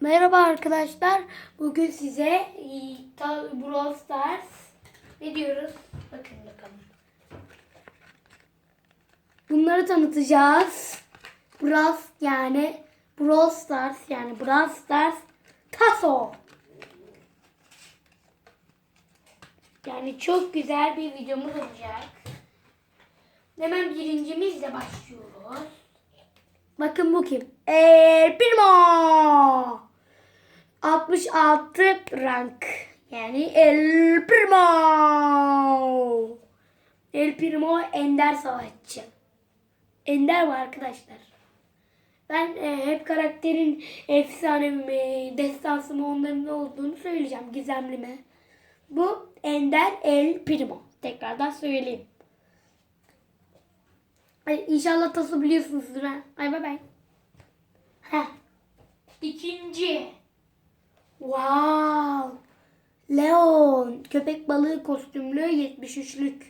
Merhaba arkadaşlar. Bugün size e, Brawl Stars ne diyoruz? Bakın bakalım. Bunları tanıtacağız. Brawl yani Brawl Stars yani Brawl Stars Taso. Yani çok güzel bir videomuz olacak. Hemen birincimizle başlıyoruz. Bakın bu kim? El Primo. 66 rank. Yani El Primo. El Primo ender savaşçı. Ender var arkadaşlar. Ben e, hep karakterin efsane mi, destansı mı onların ne olduğunu söyleyeceğim. Gizemli mi? Bu Ender El Primo. Tekrardan söyleyeyim. Ay, inşallah tası biliyorsunuzdur ha. Ay bay bay. Heh. İkinci. Wow. Leon. Köpek balığı kostümlü 73'lük.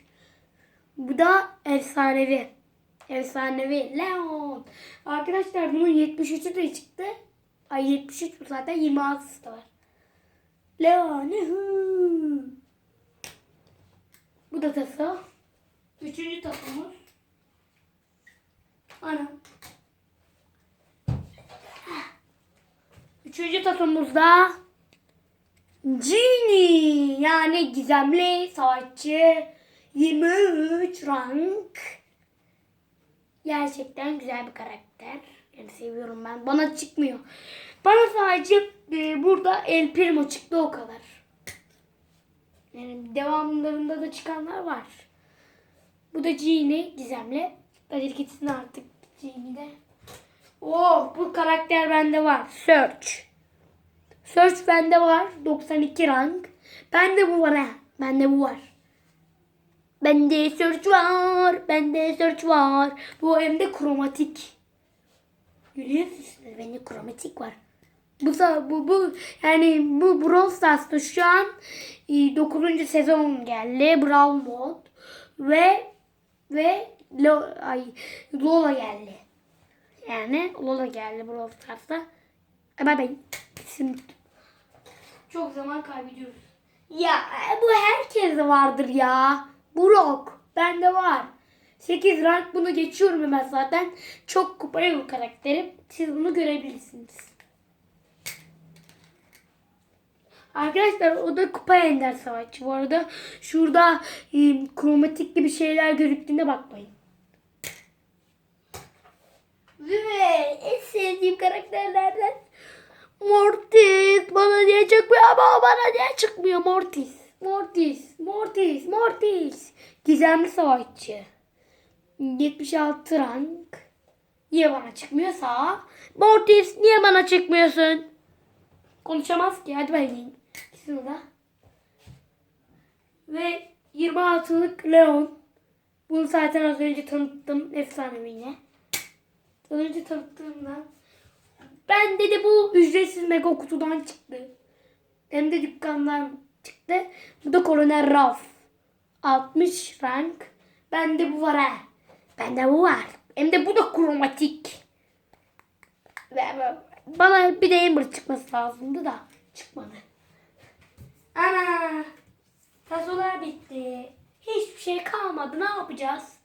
Bu da efsanevi. Efsanevi. Leon. Arkadaşlar bunun 73'ü de çıktı. Ay 73 bu zaten 26'sı da var. Leon. Bu da tası. Üçüncü tasımız. Ana. Üçüncü tasımızda Genie yani gizemli savaşçı 23 rank. Gerçekten güzel bir karakter. Yani seviyorum ben. Bana çıkmıyor. Bana sadece e, burada El Primo çıktı o kadar. Yani devamlarında da çıkanlar var. Bu da Genie gizemli. Hadi gitsin artık Genie'de. Oh bu karakter bende var. Search. Search bende var. 92 rank. Bende bu var ha. Bende bu var. Bende search var. Bende search var. Bu hem de kromatik. Görüyorsunuz bende kromatik var. Bu bu bu yani bu Brawl Stars'ta şu an 9. sezon geldi. Brawl Mode ve ve Lo, ay, Lola geldi. Yani Lola geldi Brawl Stars'ta. Ama ben şimdi çok zaman kaybediyoruz. Ya e, bu herkeste vardır ya. Brock bende var. 8 rank bunu geçiyorum hemen zaten. Çok kupaya bir karakterim. Siz bunu görebilirsiniz. Arkadaşlar o da kupa ender savaşçı. Bu arada şurada e, kromatik gibi şeyler gözüktüğünde bakmayın. Ve en sevdiğim karakterlerden Mortis. Bana niye çıkmıyor ama bana niye çıkmıyor Mortis. Mortis, Mortis, Mortis. Gizemli savaşçı. 76 rank. Niye bana çıkmıyorsa? Mortis niye bana çıkmıyorsun? Konuşamaz ki. Hadi bakayım. İkisini de. Ve 26'lık Leon. Bunu zaten az önce tanıttım. Efsanevi yine. Az önce tanıttığımda. Ben dedi bu ücretsiz mega kutudan çıktı. Hem de dükkandan çıktı. Bu da Kolonel Raf. 60 rank. Bende bu var ha. Bende bu var. Hem de bu da kromatik. Ve bana bir de Ember çıkması lazımdı da çıkmadı. Ana! Tasolar bitti. Hiçbir şey kalmadı. Ne yapacağız?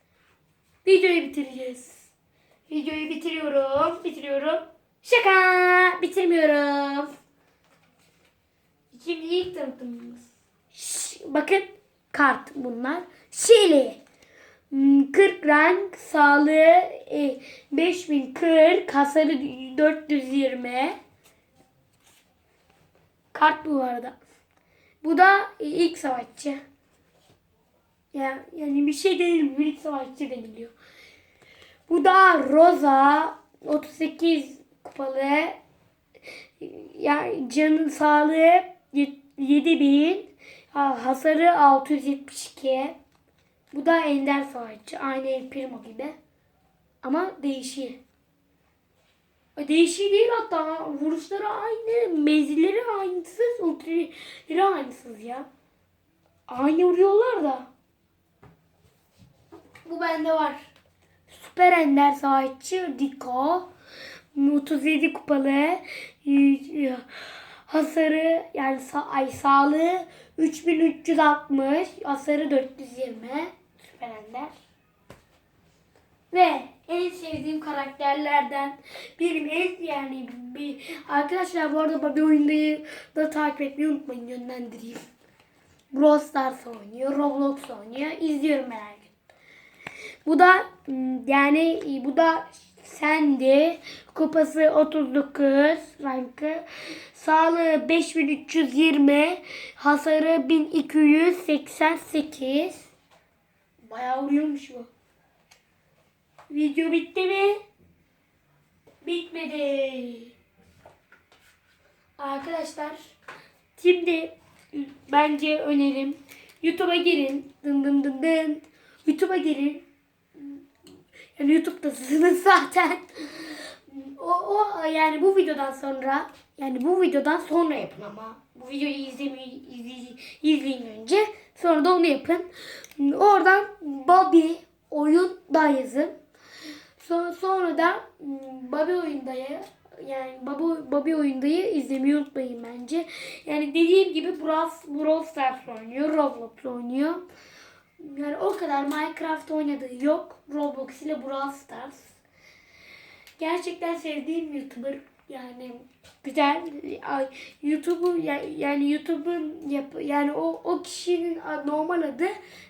Videoyu bitireceğiz. Videoyu bitiriyorum. Bitiriyorum. Şaka! Bitirmiyorum. Şimdi ilk tanıtımımız. Bakın kart bunlar. Şili. Hmm, 40 rank, sağlığı e, 5040, hasarı 420. Kart bu arada. Bu da e, ilk savaşçı. Yani, yani bir şey değil, ilk savaşçı deniliyor. Bu da Rosa 38 kupalı. Yani canın sağlığı 7000, ha- hasarı 672. Bu da ender savaşçı. Aynı El Primo gibi. Ama değişiyor. Değişiyor değil hatta. Vuruşları aynı. Mezilleri aynısız. Ultrileri aynısız ya. Aynı vuruyorlar da. Bu bende var. Süper Ender savaşçı Diko. 37 kupalı. ya, hasarı yani sa- ay sağlığı 3360, hasarı 420. Süper Ender. Ve en sevdiğim karakterlerden benim en yani bir arkadaşlar bu arada Bobby oyundayı da takip etmeyi unutmayın yönlendireyim. Brawl Stars oynuyor, Roblox oynuyor. İzliyorum gün. Bu da hmm, yani bu da Sandy. Kupası 39 rankı. Sağlığı 5320. Hasarı 1288. Bayağı vuruyormuş bu. Video bitti mi? Bitmedi. Arkadaşlar şimdi bence önerim YouTube'a girin. Dın dın dın dın. YouTube'a girin. Yani YouTube'dasınız zaten. O, o yani bu videodan sonra yani bu videodan sonra yapın ama bu videoyu izlemeyi izleyin, izleyin önce sonra da onu yapın. Oradan Bobby oyunda yazın. Sonra, sonra da hmm, Bobby oyundayı yani Bobby, Bobby oyundayı izlemeyi unutmayın bence. Yani dediğim gibi Brawl, Brawl Stars oynuyor, Roblox oynuyor. Yani o kadar Minecraft oynadığı yok. Roblox ile Brawl Stars. Gerçekten sevdiğim YouTuber yani güzel YouTube'u ya- yani YouTube'un yap yani o o kişinin normal adı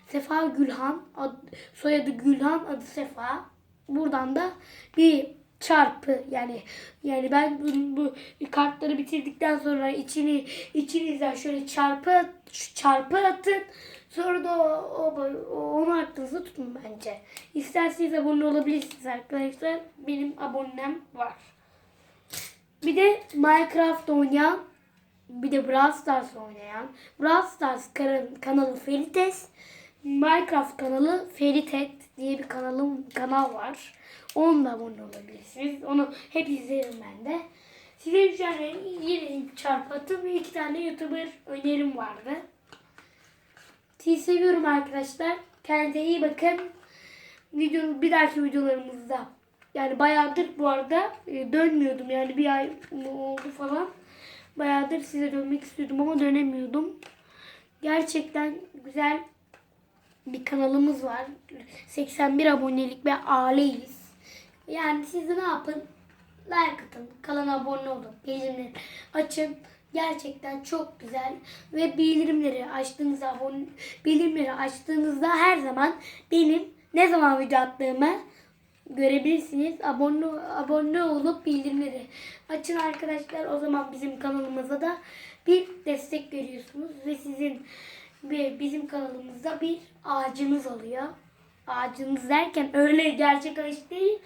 Sefa Gülhan ad, soyadı Gülhan adı Sefa buradan da bir çarpı yani yani ben bu, bu kartları bitirdikten sonra içini içinizden şöyle çarpı çarpı atın sonra da o, o, onu aklınızda tutun bence. İsterseniz abone olabilirsiniz arkadaşlar. Benim abonem var. Bir de Minecraft oynayan, bir de Brawl Stars oynayan, Brawl Stars kanalı, Ferites, Minecraft kanalı Feritet diye bir kanalım kanal var. Onunla abone olabilirsiniz. Onu hep izlerim ben de. Size bir tane yine çarpıtım ve iki tane YouTuber önerim vardı. Sizi seviyorum arkadaşlar. Kendinize iyi bakın. Video, bir dahaki videolarımızda yani bayağıdır bu arada e, dönmüyordum yani bir ay oldu falan. Bayağıdır size dönmek istiyordum ama dönemiyordum. Gerçekten güzel bir kanalımız var. 81 abonelik ve aileyiz. Yani siz de ne yapın? Like atın, kanala abone olun, bildirimleri açın. Gerçekten çok güzel ve bildirimleri açtığınızda abone bildirimleri açtığınızda her zaman benim ne zaman video attığımı görebilirsiniz. Abone abone olup bildirimleri açın arkadaşlar. O zaman bizim kanalımıza da bir destek veriyorsunuz ve sizin ve bizim kanalımızda bir ağacınız oluyor. Ağacınız derken öyle gerçek ağaç değil.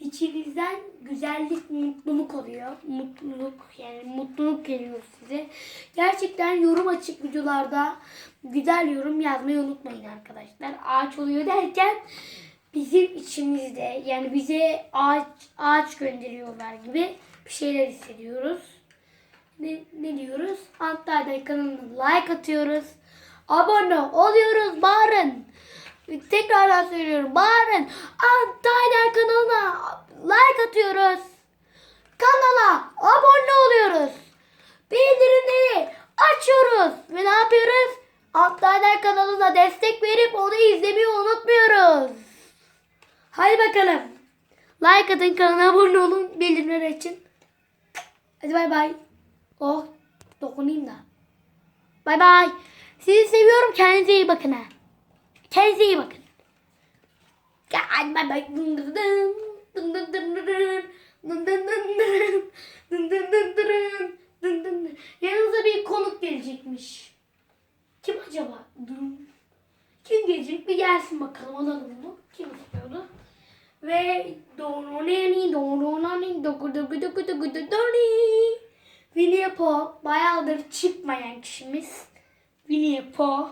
İçinizden güzellik, mutluluk oluyor. Mutluluk yani mutluluk geliyor size. Gerçekten yorum açık videolarda güzel yorum yazmayı unutmayın arkadaşlar. Ağaç oluyor derken bizim içimizde yani bize ağaç ağaç gönderiyorlar gibi bir şeyler hissediyoruz. Ne, ne diyoruz? Antalya'da kanalına like atıyoruz. Abone oluyoruz. Bağırın. Tekrardan söylüyorum. Bağırın. Antalya kanalına like atıyoruz. Kanala abone oluyoruz. Bildirimleri açıyoruz. Ve ne yapıyoruz? Antalya kanalına destek verip onu izlemeyi unutmuyoruz. Hadi bakalım. Like atın kanala abone olun. Bildirimleri açın. Hadi bay bay. Oh dokunayım da. Bay bay. Sizi seviyorum. Kendinize iyi bakın ha. İyi bakın. Dın. Yanınıza bir konuk gelecekmiş. Kim acaba? Kim gelecek? Bir gelsin bakalım alalım bunu. Kim istiyordu? Ve Dononani Dononani Doku Doku Doku Doku Doni Winnie Pooh bayağıdır çıkmayan kişimiz Winnie Pooh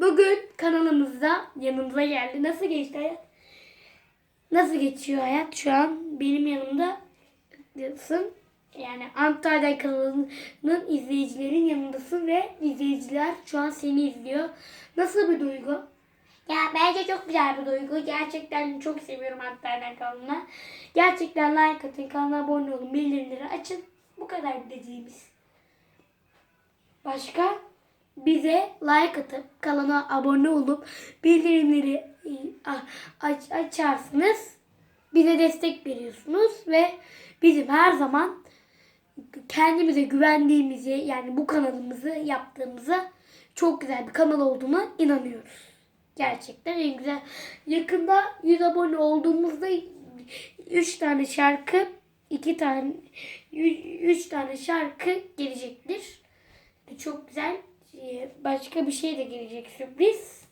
Bugün kanalımızda yanımıza geldi. Nasıl geçti hayat? Nasıl geçiyor hayat? Şu an benim yanımda diyorsun. Yani Antalya kanalının izleyicilerin yanındasın ve izleyiciler şu an seni izliyor. Nasıl bir duygu? Ya bence çok güzel bir duygu. Gerçekten çok seviyorum Antalya kanalını. Gerçekten like atın, kanala abone olun, bildirimleri açın. Bu kadar dediğimiz. Başka? Bize like atıp kanala abone olup bildirimleri e, aç, açarsınız. Bize destek veriyorsunuz ve bizim her zaman kendimize güvendiğimizi yani bu kanalımızı yaptığımıza çok güzel bir kanal olduğuna inanıyoruz. Gerçekten en güzel. Yakında 100 abone olduğumuzda 3 tane şarkı, 2 tane 3 tane şarkı gelecektir. Çok güzel. Ee, Başka bir şey de gelecek sürpriz.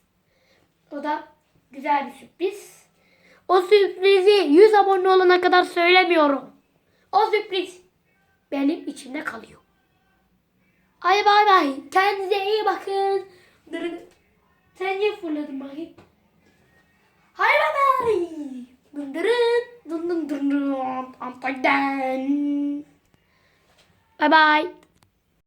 O da güzel bir sürpriz. O sürprizi 100 abone olana kadar söylemiyorum. O sürpriz benim içimde kalıyor. Ay bay bay. Kendinize iyi bakın. Dırı- Sen niye fırladın bakayım? Hay bay bay. Dın dırın, dın dın dın dın, Antalya'dan. Bay bay.